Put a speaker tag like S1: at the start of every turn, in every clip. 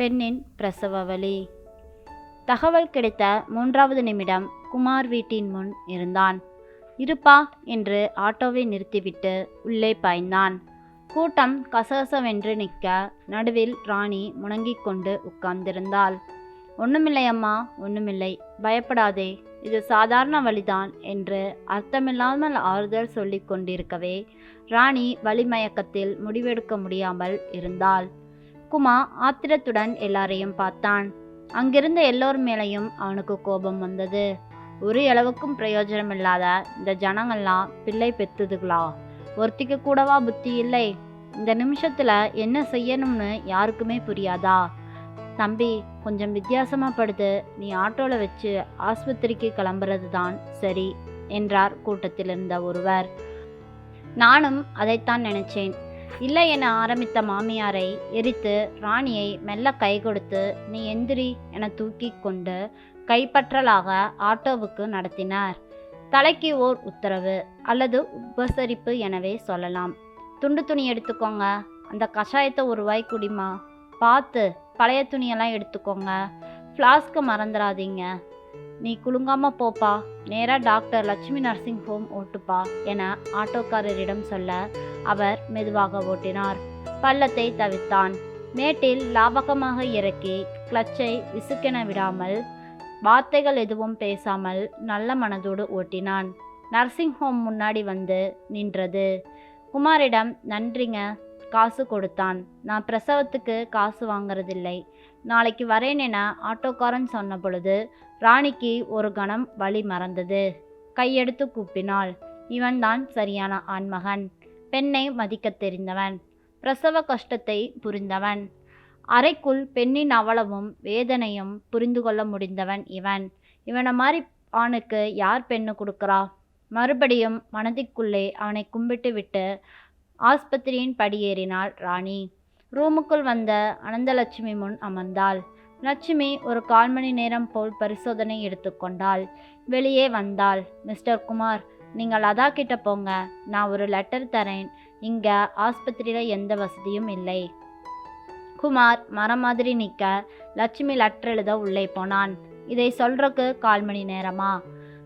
S1: பெண்ணின் பிரசவ வலி. தகவல் கிடைத்த மூன்றாவது நிமிடம் குமார் வீட்டின் முன் இருந்தான். இருப்பா என்று ஆட்டோவை நிறுத்திவிட்டு உள்ளே பாய்ந்தான். கூட்டம் கசகசவென்று நிற்க நடுவில் ராணி முணங்கிக் கொண்டு உட்கார்ந்திருந்தாள். ஒன்றுமில்லையம்மா அம்மா பயப்படாதே. இது சாதாரண வழிதான் என்று அர்த்தமில்லாமல் ஆறுதல் சொல்லிக் கொண்டிருக்கவே ராணி வலிமயக்கத்தில் முடிவெடுக்க முடியாமல் இருந்தாள். குமா ஆத்திரத்துடன் எல்லாரையும் பார்த்தான். அங்கிருந்த எல்லோர் மேலையும் அவனுக்கு கோபம் வந்தது. ஒரு அளவுக்கும் பிரயோஜனம் இல்லாத இந்த ஜனங்கள்லாம் பிள்ளை பெத்துதுகளா? ஒருத்திக்கு கூடவா புத்தி இல்லை? இந்த நிமிஷத்துல என்ன செய்யணும்னு யாருக்குமே புரியாதா? தம்பி கொஞ்சம் வித்தியாசமா படுத்து நீ ஆட்டோல வச்சு ஆஸ்பத்திரிக்கு கிளம்புறது தான் சரி என்றார் கூட்டத்தில் இருந்த ஒருவர். நானும் அதைத்தான் நினைச்சேன். இல்லை என ஆரம்பித்த மாமியாரை எரித்து ராணியை மெல்ல கை கொடுத்து நீ எந்திரி என தூக்கி கொண்டு கைப்பற்றலாக ஆட்டோவுக்கு நடத்தினார். தலைக்கு ஓர் உத்தரவு அல்லது உபசரிப்பு எனவே சொல்லலாம். துண்டு துணி எடுத்துக்கோங்க. அந்த கஷாயத்தை ஒரு வாய் குடிமா பார்த்து பழைய துணியெல்லாம் எடுத்துக்கோங்க. ஃப்ளாஸ்க்கு மறந்துடாதீங்க நீ குலுங்காம போப்பா. நேரா டாக்டர் லட்சுமி நர்சிங் ஹோம் ஓட்டுப்பா என ஆட்டோக்காரரிடம் சொல்ல அவர் மெதுவாக ஓட்டினார். பள்ளத்தை தவிர்த்தான் மேட்டில் லாபகமாக இறக்கி கிளச்சை விசுக்கென விடாமல் வார்த்தைகள் எதுவும் பேசாமல் நல்ல மனதோடு ஓட்டினான். நர்சிங் ஹோம் முன்னாடி வந்து நின்றது. குமாரிடம் நன்றிங்க காசு கொடுத்தான். நான் பிரசவத்துக்கு காசு வாங்குறதில்லை. நாளைக்கு வரேன் என ஆட்டோக்காரன் சொன்ன பொழுது ராணிக்கு ஒரு கணம் வழி மறந்தது. கையெடுத்து கூப்பினாள். இவன்தான் சரியான ஆண்மகன். பெண்ணை மதிக்கத் தெரிந்தவன். பிரசவ கஷ்டத்தை புரிந்தவன். அறைக்குள் பெண்ணின் அவலமும் வேதனையும் புரிந்து கொள்ள முடிந்தவன் இவன். இவனை மாதிரி ஆணுக்கு யார் பெண்ணு கொடுக்குறா? மறுபடியும் மனதிற்குள்ளே அவனை கும்பிட்டு விட்டு ஆஸ்பத்திரியின் படியேறினாள் ராணி. ரூமுக்குள் வந்த அனந்தலட்சுமி முன் அமர்ந்தாள். லட்சுமி ஒரு கால் மணி நேரம் போல் பரிசோதனை எடுத்துக்கொண்டாள் வெளியே வந்தாள். மிஸ்டர் குமார் நீங்கள் அதா கிட்ட போங்க. நான் ஒரு லெட்டர் தரேன். இங்க ஆஸ்பத்திரியில் எந்த வசதியும் இல்லை. குமார் மரம் மாதிரி நிற்க லட்சுமி லெட்டர் எழுத உள்ளே போனான். இதை சொல்றக்கு கால் மணி நேரமா?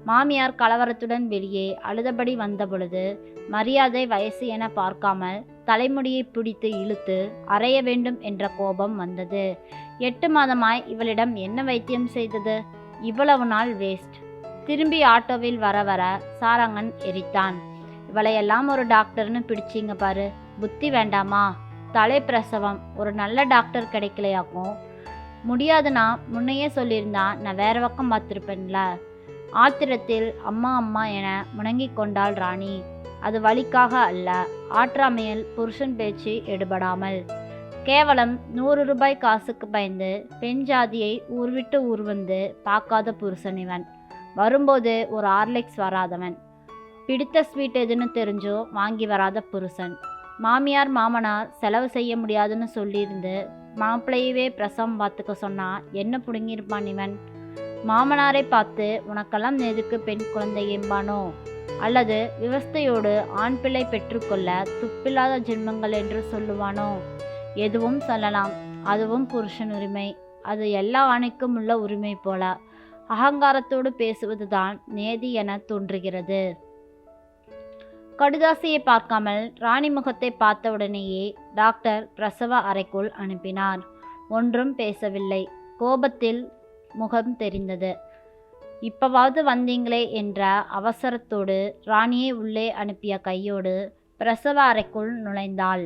S1: மாமியார் கலவரத்துடன் வெளியே அழுதபடி வந்த பொழுது மரியாதை வயசு என பார்க்காமல் தலைமுடியை பிடித்து இழுத்து அறைய வேண்டும் என்ற கோபம் வந்தது. எட்டு மாதமாய் இவளிடம் என்ன வைத்தியம் செய்தது? இவ்வளவு நாள் வேஸ்ட் திரும்பி ஆட்டோவில் வர வர சாரங்கன் எரித்தான். இவளையெல்லாம் ஒரு டாக்டர்னு பிடிச்சிங்க பாரு. புத்தி வேண்டாமா? தலை பிரசவம். ஒரு நல்ல டாக்டர் கிடைக்கலையாக்கும். முடியாதுன்னா முன்னையே சொல்லியிருந்தா நான் வேற பக்கம் பார்த்துருப்பேன்ல. ஆத்திரத்தில் அம்மா அம்மா என முணங்கிக் கொண்டாள் ராணி. அது வழிக்காக அல்ல. ஆற்றாமையில் புருஷன் பேச்சு எடுபடாமல். கேவலம் நூறு ரூபாய் காசுக்கு பயந்து பெண் ஜாதியை ஊர் விட்டு ஊர் வந்து பார்க்காத புருஷன் இவன். வரும்போது ஒரு ஆர்லெக்ஸ் வராதவன். பிடித்த ஸ்வீட் எதுன்னு தெரிஞ்சோ வாங்கி வராத புருஷன். மாமியார் மாமனார் செலவு செய்ய முடியாதுன்னு சொல்லியிருந்து மாப்பிள்ளையவே பிரசவம் பார்த்துக்க சொன்னா என்ன பிடுங்கியிருப்பான் இவன்? மாமனாரை பார்த்து உனக்கெல்லாம் எதுக்கு பெண் குழந்தை எம்பானோ அல்லது விவஸ்தையோடு ஆண் பிள்ளை பெற்றுக்கொள்ள துப்பில்லாத ஜென்மங்கள் என்று சொல்லுவானோ? எதுவும் சொல்லலாம். அதுவும் புருஷன் உரிமை. அது எல்லா ஆணைக்கும் உள்ள உரிமை போல. அகங்காரத்தோடு பேசுவதுதான் நேதி என தோன்றுகிறது. கடுதாசியை பார்க்காமல் ராணி முகத்தை பார்த்தவுடனேயே டாக்டர் பிரசவ அறைக்குள் அனுப்பினார். ஒன்றும் பேசவில்லை. கோபத்தில் முகம் தெரிந்தது. இப்பவாவது வந்தீங்களே என்ற அவசரத்தோடு ராணியை உள்ளே அனுப்பிய கையோடு பிரசவ அறைக்குள் நுழைந்தாள்.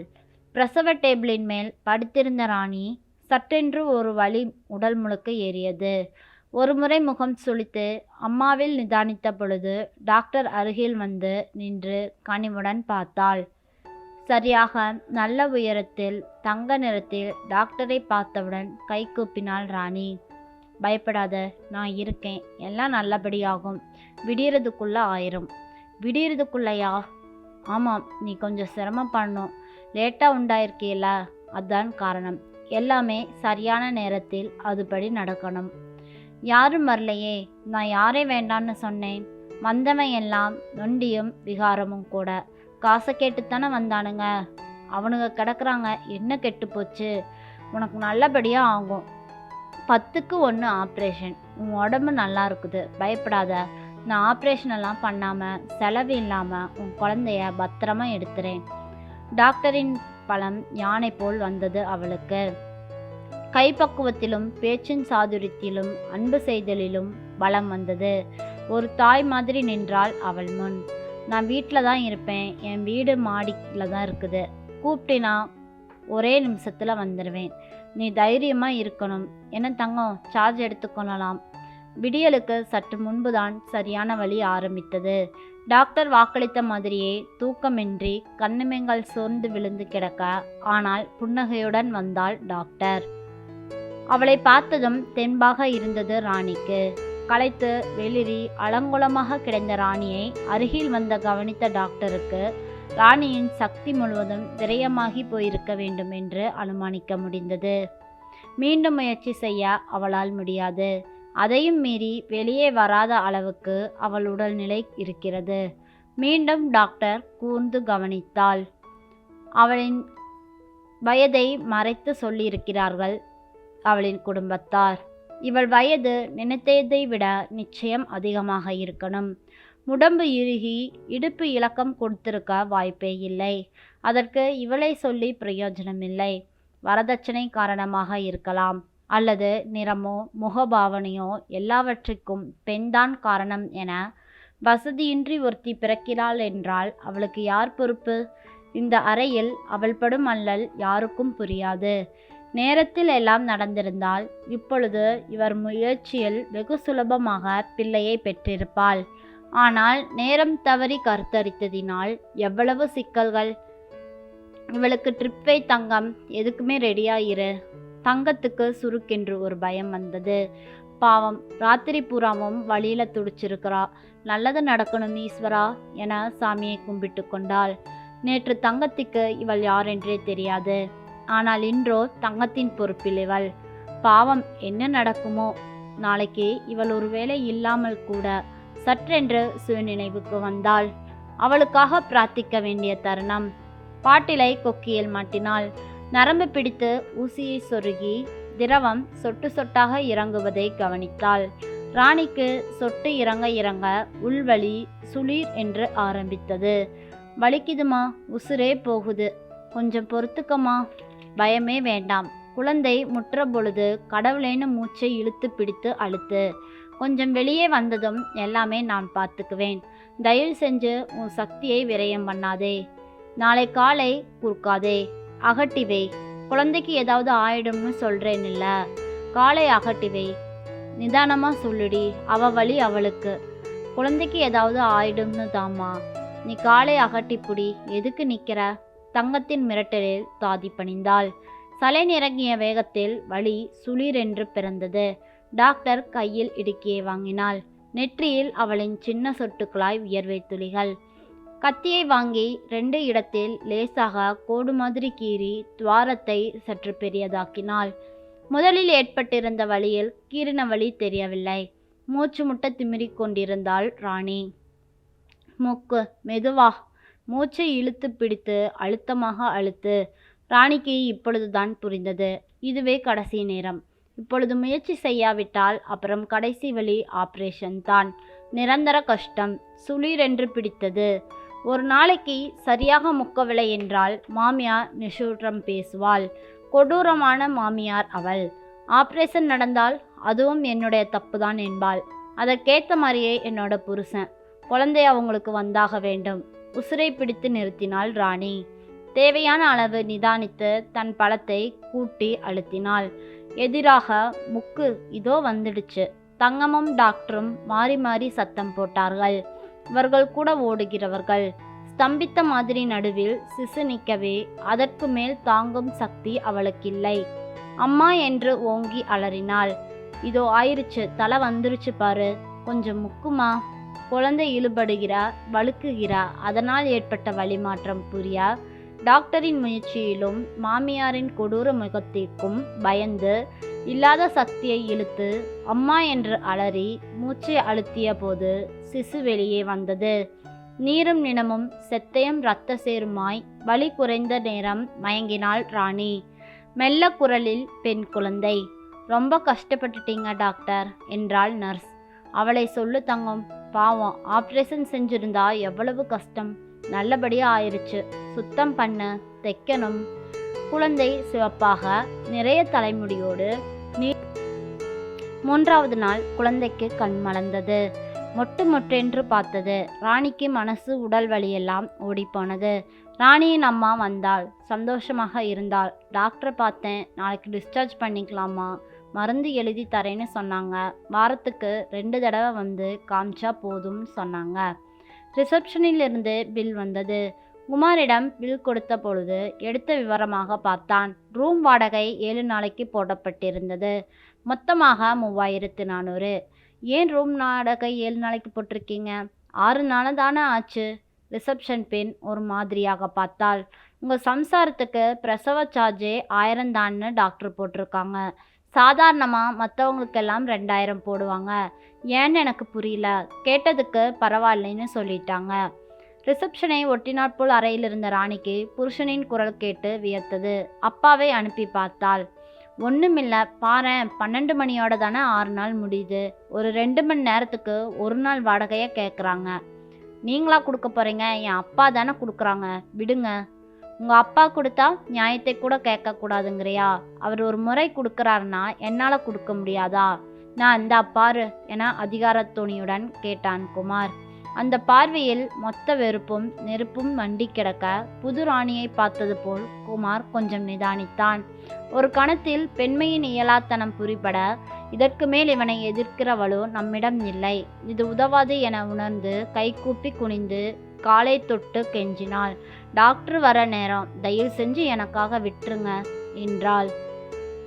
S1: பிரசவ டேபிளின் மேல் படுத்திருந்த ராணி சட்டென்று ஒரு வழி உடல் முழுக்க ஏறியது. ஒருமுறை முகம் சுழித்து அம்மாவில் நிதானித்த பொழுது டாக்டர் அருகில் வந்து நின்று கனிவுடன் பார்த்தாள். சரியாக நல்ல உயரத்தில் தங்க நிறத்தில் டாக்டரை பார்த்தவுடன் கை கூப்பினாள் ராணி. பயப்படாத நான் இருக்கேன். எல்லாம் நல்லபடியாகும். விடியறதுக்குள்ளே ஆயிரும். விடியறதுக்குள்ளையா? ஆமாம் நீ கொஞ்சம் சிரமம் பண்ணும். லேட்டாக உண்டாயிருக்கியல அதான் காரணம். எல்லாமே சரியான நேரத்தில் அதுபடி நடக்கணும். யாரும் வரலையே? நான் யாரை வேண்டான்னு சொன்னேன்? வந்தவன் எல்லாம் நொண்டியும் விகாரமும் கூட. காசை கேட்டுத்தானே வந்தானுங்க? அவனுங்க கிடக்குறாங்க. என்ன கெட்டு போச்சு உனக்கு நல்லபடியாக ஆகும். பத்துக்கு ஒன்று ஆப்ரேஷன் உன் உடம்பு நல்லா இருக்குது. பயப்படாத. நான் ஆப்ரேஷன் எல்லாம் பண்ணாமல் செலவு இல்லாமல் உன் குழந்தைய பத்திரமா எடுத்துறேன். டாக்டரின் பலம் யானை போல் வந்தது அவளுக்கு. கைப்பக்குவத்திலும் பேச்சின் சாதுரியத்திலும் அன்பு செய்தலிலும் பலம் வந்தது. ஒரு தாய் மாதிரி நின்றாள் அவள் முன். நான் வீட்டில் தான் இருப்பேன். என் வீடு மாடியில் தான் இருக்குது. கூப்பிட்டினா ஒரே நிமிஷத்தில் வந்துடுவேன் நீ தைரியமாக இருக்கணும். என்ன தங்கம்? சார்ஜ் எடுத்துக்கொள்ளலாம் விடியலுக்கு சற்று முன்புதான் சரியான வழி ஆரம்பித்தது. டாக்டர் வாக்களித்த மாதிரியே தூக்கமின்றி கண்ணுமெங்கள் சோர்ந்து விழுந்து கிடக்க ஆனால் புன்னகையுடன் வந்தாள் டாக்டர் அவளை பார்த்ததும் தென்பாக இருந்தது ராணிக்கு. களைத்து வெளிரி அலங்கோலமாக கிடந்த ராணியை அருகில் வந்த கவனித்த டாக்டருக்கு ராணியின் சக்தி முழுவதும் விரயமாகி போயிருக்க வேண்டும் என்று அனுமானிக்க முடிந்தது. மீண்டும் முயற்சி செய்ய அவளால் முடியாது. அதையும் மீறி வெளியே வராத அளவுக்கு அவள் உடல்நிலை இருக்கிறது. மீண்டும் டாக்டர் கூர்ந்து கவனித்தாள். அவளின் வயதை மறைத்து சொல்லியிருக்கிறார்கள் அவளின் குடும்பத்தார். இவள் வயது நினைத்ததை விட நிச்சயம் அதிகமாக இருக்கணும். உடம்பு இறுகி இடுப்பு இலக்கம் கொடுத்திருக்க வாய்ப்பே இல்லை. அதற்கு இவளை சொல்லி பிரயோஜனமில்லை வரதட்சணை காரணமாக இருக்கலாம். அல்லது நிறமோ முகபாவனையோ எல்லாவற்றிற்கும் பெண்தான் காரணம் என வசதியின்றி ஒருத்தி பிறக்கிறாள் என்றால் அவளுக்கு யார் பொறுப்பு? இந்த அறையில் அவள் படும் அல்லல் யாருக்கும் புரியாது. நேரத்தில் எல்லாம் நடந்திருந்தால் இப்பொழுது இவர் முயற்சியில் வெகு சுலபமாக பிள்ளையை பெற்றிருப்பாள். ஆனால் நேரம் தவறி கருத்தரித்ததினால் எவ்வளவு சிக்கல்கள்? இவளுக்கு ட்ரிப்பை தங்கம் எதுக்குமே ரெடியாயிரு. தங்கத்துக்கு சுருக்கென்று ஒரு பயம் வந்தது. பாவம் ராத்திரி பூராவும் வழியில துடிச்சிருக்கிறா. நல்லது நடக்கணும் ஈஸ்வரா என சாமியை கும்பிட்டு கொண்டாள். நேற்று தங்கத்திற்கு இவள் யாரென்றே தெரியாது. ஆனால் இன்றோ தங்கத்தின் பொறுப்பில் இவள். பாவம் என்ன நடக்குமோ? நாளைக்கு இவள் ஒருவேளை இல்லாமல் கூட சற்றென்று சுயநினைவுக்கு வந்தாள். அவளுக்காக பிரார்த்திக்க வேண்டிய தருணம். பாட்டிலை கொக்கியில் மாட்டினாள். நரம்பு பிடித்து ஊசியை சொருகி திரவம் சொட்டு சொட்டாக இறங்குவதை கவனித்தாள். ராணிக்கு சொட்டு இறங்க இறங்க உள்வழி சுளீர் என்று ஆரம்பித்தது. வலிக்குதுமா? உசுரே போகுது. கொஞ்சம் பொறுத்துக்கமா பயமே வேண்டாம். குழந்தை முற்ற பொழுது கடவுளேன்னு மூச்சை இழுத்து பிடித்து அழுத்து கொஞ்சம் வெளியே வந்ததும் எல்லாமே நான் பார்த்துக்குவேன். தயவு செஞ்சு உன் சக்தியை விரயம் பண்ணாதே. நாளை காலை குறுக்காதே. அகட்டிவை. குழந்தைக்கு ஏதாவது ஆயிடும்னு சொல்கிறேன் இல்லை காலை அகட்டிவை. நிதானமாக சொல்லுடி. அவ வழி அவளுக்கு. குழந்தைக்கு ஏதாவது ஆயிடும்னு தாமா நீ காலை அகட்டி புடி. எதுக்கு நிற்கிற தங்கத்தின் மிரட்டலில் தாதி பணிந்தாள். சலை நிறங்கிய வேகத்தில் வலி சுளீரென்று பிறந்தது. டாக்டர் கையில் இடுக்கியை வாங்கினாள். நெற்றியில் அவளின் சின்ன சொட்டுக்களாய் வியர்வை துளிகள். கத்தியை வாங்கி ரெண்டு இடத்தில் லேசாக கோடு மாதிரி கீறி துவாரத்தை சற்று பெரியதாக்கினாள். முதலில் ஏற்பட்டிருந்த வழியில் கீறின வழி தெரியவில்லை. மூச்சு முட்ட திமிரிக் கொண்டிருந்தாள் ராணி. மூக்கு மெதுவா. மூச்சை இழுத்து பிடித்து அழுத்தமாக அழுத்து. ராணிக்கு இப்பொழுதுதான் புரிந்தது. இதுவே கடைசி நேரம். இப்பொழுது முயற்சி செய்யாவிட்டால் அப்புறம் கடைசி வழி ஆப்ரேஷன் தான். நிரந்தர கஷ்டம். சுளீரென்று பிடித்தது. ஒரு நாளைக்கு சரியாக முக்கவில்லை என்றால் மாமியார் நிஷூற்றம் பேசுவாள். கொடூரமான மாமியார் அவள். ஆப்ரேஷன் நடந்தால் அதுவும் என்னுடைய தப்புதான் என்பாள். அதற்கேற்ற மாதிரியே என்னோட புருஷன். குழந்தை அவங்களுக்கு வந்தாக வேண்டும். உசுரை பிடித்து நிறுத்தினாள் ராணி. தேவையான அளவு நிதானித்து தன் பழத்தை கூட்டி அழுத்தினாள். எதிராக முக்கு இதோ வந்துடுச்சு. தங்கமும் டாக்டரும் மாறி மாறி சத்தம் போட்டார்கள். இவர்கள் கூட ஓடுகிறவர்கள். ஸ்தம்பித்த மாதிரி நடுவில் சிசு நிற்கவே அதற்கு மேல் தாங்கும் சக்தி அவளுக்கில்லை. அம்மா என்று ஓங்கி அலறினாள். இதோ ஆயிருச்சு தலை வந்துருச்சு பாரு. கொஞ்சம் முக்குமா? குழந்தை இழுபடுகிறா வழுக்குகிறா. அதனால் ஏற்பட்ட வழிமாற்றம் புரியா? டாக்டரின் முயற்சியிலும் மாமியாரின் கொடூர முகத்திற்கும் பயந்து இல்லாத சக்தியை இழுத்து அம்மா என்று அலறி மூச்சை அழுத்திய போது சிசு வெளியே வந்தது. நீரும் நினமும் செத்தையும் இரத்த சேருமாய் வலி குறைந்த நேரம் மயங்கினாள் ராணி. மெல்ல குரலில் பெண் குழந்தை ரொம்ப கஷ்டப்பட்டுட்டீங்க டாக்டர் என்றாள் நர்ஸ். அவளை சொல்லு தங்கம் பாவம் ஆப்ரேஷன் செஞ்சிருந்தா எவ்வளவு கஷ்டம். நல்லபடியாக ஆயிருச்சு. சுத்தம் பண்ண தைக்கணும். குழந்தை சிவப்பாக நிறைய தலைமுடியோடு நீ மூன்றாவது நாள் குழந்தைக்கு கண் மலர்ந்தது. மொட்டு மொட்டென்று பார்த்தது. ராணிக்கு மனசு உடல் வலியெல்லாம் ஓடிப்போனது. ராணியின் அம்மா வந்தாள். சந்தோஷமாக இருந்தாள். டாக்டரை பார்த்தேன். நாளைக்கு டிஸ்சார்ஜ் பண்ணிக்கலாமா? மருந்து எழுதி தரேன்னு சொன்னாங்க. வாரத்துக்கு ரெண்டு தடவை வந்து காமிச்சா போதும் சொன்னாங்க. ரிசப்ஷனில் இருந்து பில் வந்தது. குமாரிடம் பில் கொடுத்த பொழுது எடுத்த விவரமாக பார்த்தான். ரூம் வாடகை ஏழு நாளைக்கு போடப்பட்டிருந்தது. மொத்தமாக மூவாயிரத்து நானூறு. ஏன் ரூம் வாடகை ஏழு நாளைக்கு போட்டிருக்கீங்க? ஆறு நாள் தானே ஆச்சு. ரிசப்ஷன் பெண் ஒரு மாதிரியாக பார்த்தாள். உங்கள் சம்சாரத்துக்கு பிரசவ சார்ஜே ஆயிரம் தான்னு டாக்டர் போட்டிருக்காங்க. சாதாரணமாக மற்றவங்களுக்கெல்லாம் ரெண்டாயிரம் போடுவாங்க. ஏன்னு எனக்கு புரியல. கேட்டதுக்கு பரவாயில்லைன்னு சொல்லிட்டாங்க. ரிசப்ஷனை ஒட்டினாற்போல் அறையில் இருந்த ராணிக்கு புருஷனின் குரல் கேட்டு வியத்தது அப்பாவை அனுப்பி பார்த்தாள். ஒன்றுமில்ல பாரேன் பன்னெண்டு மணியோட தானே ஆறு நாள் முடியுது. ஒரு ரெண்டு மணி நேரத்துக்கு ஒரு நாள் வாடகையை கேட்குறாங்க நீங்களா கொடுக்க போகிறீங்க என் அப்பா தானே கொடுக்குறாங்க. விடுங்க. உங்கள் அப்பா கொடுத்தா நியாயத்தை கூட கேட்கக்கூடாதுங்கிறியா? அவர் ஒரு முறை கொடுக்குறாருன்னா என்னால் கொடுக்க முடியாதா? நான் இந்த பாரு என அதிகாரத்துணியுடன் கேட்டான் குமார். அந்த பார்வையில் மொத்த வெறுப்பும் நெருப்பும் வண்டி கிடக்க புது ராணியை பார்த்தது போல் குமார் கொஞ்சம் நிதானித்தான். ஒரு கணத்தில் பெண்மையின் இயலாத்தனம் புரிபட இதற்கு மேல் இவனை எதிர்க்கிறவளோ நம்மிடம் இல்லை. இது உதவாது என உணர்ந்து கைகூப்பி குனிந்து காலை தொட்டு கெஞ்சினாள். டாக்டர் வர நேரம் தயவு செஞ்சு எனக்காக விட்டுருங்க என்றாள்.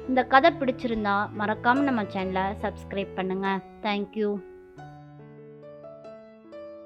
S1: இந்த கதை பிடிச்சிருந்தா மறக்காமல் நம்ம சேனலை சப்ஸ்கிரைப் பண்ணுங்கள் தேங்க்யூ